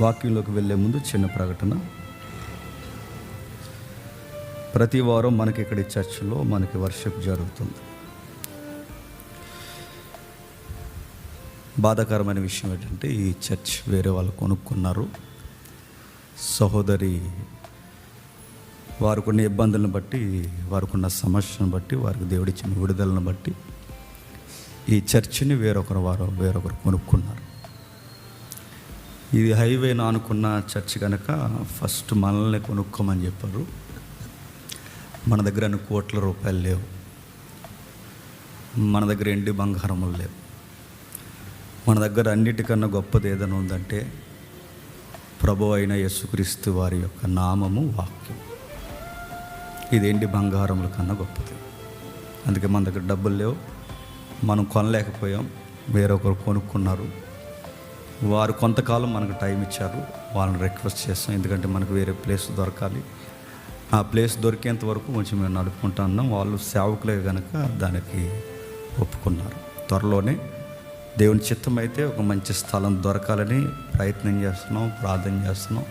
వాక్యంలోకి వెళ్ళే ముందు చిన్న ప్రకటన. ప్రతి వారం మనకి ఇక్కడ ఈ చర్చిలో మనకి వర్షిప్ జరుగుతుంది. బాధాకరమైన విషయం ఏంటంటే ఈ చర్చ్ వేరే వాళ్ళు కొనుక్కున్నారు. సహోదరి వారికున్న ఇబ్బందులను బట్టి వారికున్న సమస్యను బట్టి వారికి దేవుడిచ్చిన విడుదలను బట్టి ఈ చర్చిని వేరొకరు వారు వేరొకరు కొనుక్కున్నారు. ఇది హైవే అనుకున్న చర్చ్ కనుక ఫస్ట్ మనల్ని కొనుక్కోమని చెప్పారు. మన దగ్గర అన్ని కోట్ల రూపాయలు లేవు. మన దగ్గర ఎండి బంగారములు లేవు. మన దగ్గర అన్నిటికన్నా గొప్పది ఏదైనా ఉందంటే ప్రభు అయిన యేసుక్రీస్తు వారి యొక్క నామము వాక్యం. ఇది ఎండి బంగారముల కన్నా గొప్పది. అందుకే మన దగ్గర డబ్బులు లేవు. మనం కొనలేకపోయాం. వేరొకరు కొనుక్కున్నారు. వారు కొంతకాలం మనకు టైం ఇచ్చారు. వాళ్ళని రిక్వెస్ట్ చేస్తాం. ఎందుకంటే మనకు వేరే ప్లేస్ దొరకాలి. ఆ ప్లేస్ దొరికేంత వరకు కొంచెం మేము నడుపుకుంటా ఉన్నాం. వాళ్ళు సేవకులే కనుక దానికి ఒప్పుకున్నారు. త్వరలోనే దేవుని చిత్తం అయితే ఒక మంచి స్థలం దొరకాలని ప్రయత్నం చేస్తున్నాం ప్రార్థన చేస్తున్నాం.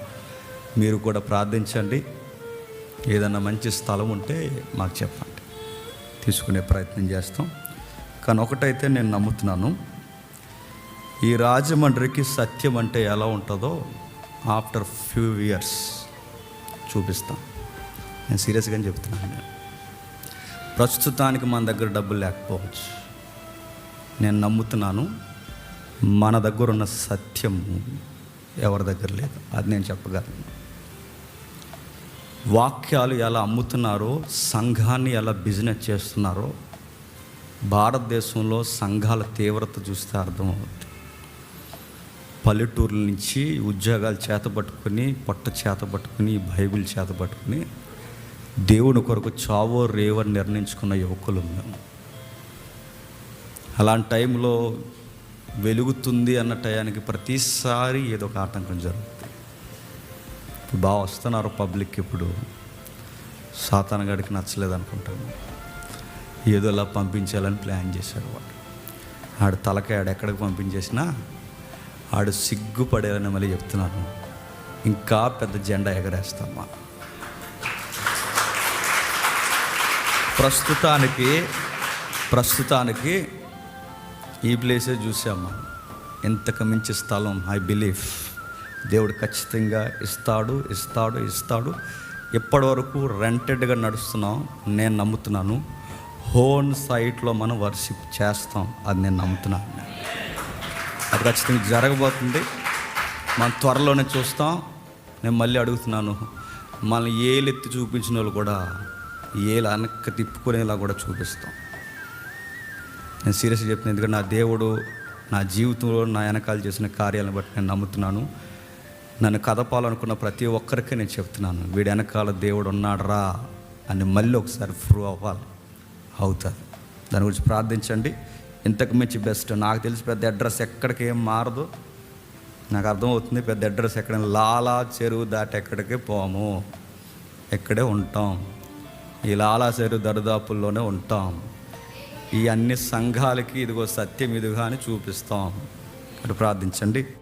మీరు కూడా ప్రార్థించండి. ఏదన్నా మంచి స్థలం ఉంటే మాకు చెప్పండి. తీసుకునే ప్రయత్నం చేస్తాం. కానీ ఒకటైతే నేను నమ్ముతున్నాను. ఈ రాజమండ్రికి సత్యం అంటే ఎలా ఉంటుందో ఆఫ్టర్ ఫ్యూ ఇయర్స్ చూపిస్తాం. నేను సీరియస్గానే చెప్తున్నాను నేను ప్రస్తుతానికి మన దగ్గర డబ్బులు లేకపోవచ్చు. నేను నమ్ముతున్నాను మన దగ్గర ఉన్న సత్యం ఎవరి దగ్గర లేదు. అది నేను చెప్పగలను. వాక్యాలు ఎలా అమ్ముతున్నారో సంఘాన్ని ఎలా బిజినెస్ చేస్తున్నారో భారతదేశంలో సంఘాల తీవ్రత చూస్తే అర్థమవుతుంది. పల్లెటూరు నుంచి ఉద్యోగాలు చేతపట్టుకుని పొట్ట చేతపట్టుకుని బైబిల్ చేతపట్టుకుని దేవుని కొరకు చావో రేవని నిర్ణయించుకున్న యువకులు మేము. అలాంటి టైంలో వెలుగుతుంది అన్న టయానికి ప్రతిసారి ఏదో ఒక ఆటంకం జరుగుతుంది. బాగా వస్తున్నారు పబ్లిక్ ఇప్పుడు. సాతానగాడికి నచ్చలేదు అనుకుంటాను. ఏదో అలా పంపించాలని ప్లాన్ చేశాడు వాడు. ఆడు తలకాయ ఎక్కడికి పంపించేసినా ఆడు సిగ్గుపడేవని మళ్ళీ చెప్తున్నాను. ఇంకా పెద్ద జెండా ఎగరేస్తామా? ప్రస్తుతానికి ప్రస్తుతానికి ఈ ప్లేసే చూసామా? ఇంతకు మించి స్థలం ఐ బిలీవ్ దేవుడు ఖచ్చితంగా ఇస్తాడు ఇస్తాడు ఇస్తాడు. ఇప్పటి వరకు రెంటెడ్గా నడుస్తున్నాం నేను నమ్ముతున్నాను. హోన్ సైట్లో మనం వర్షిప్ చేస్తాం అది నేను నమ్ముతున్నాను. అది ఖచ్చితంగా జరగబోతుంది. మనం త్వరలోనే చూస్తాం. నేను మళ్ళీ అడుగుతున్నాను. మనల్ని ఏలెత్తి చూపించిన వాళ్ళు కూడా ఏలు వెనక్కి తిప్పుకునేలా కూడా చూపిస్తాం. నేను సీరియస్గా చెప్తున్నాను ఎందుకంటే నా దేవుడు నా జీవితంలో నా వెనకాల చేసిన కార్యాలను బట్టి నేను నమ్ముతున్నాను. నన్ను కదపాలనుకున్న ప్రతి ఒక్కరికి నేను చెప్తున్నాను. వీడి వెనకాల దేవుడు ఉన్నాడరా అని మళ్ళీ ఒకసారి ప్రూవ్ అవ్వాలి. అవుతుంది దాని గురించి ప్రార్థించండి. ఇంతకు మించి బెస్ట్ నాకు తెలిసి పెద్ద అడ్రస్ ఎక్కడికి ఏం మారదు. నాకు అర్థమవుతుంది పెద్ద అడ్రస్ ఎక్కడ లాలా చెరువు దాటి ఎక్కడికి పోము. ఇక్కడే ఉంటాం. ఈ లాలా చెరువు దరిదాపుల్లోనే ఉంటాం. ఈ అన్ని సంఘాలకి ఇదిగో సత్యం ఇదిగా అని చూపిస్తాం. ఇక్కడ ప్రార్థించండి.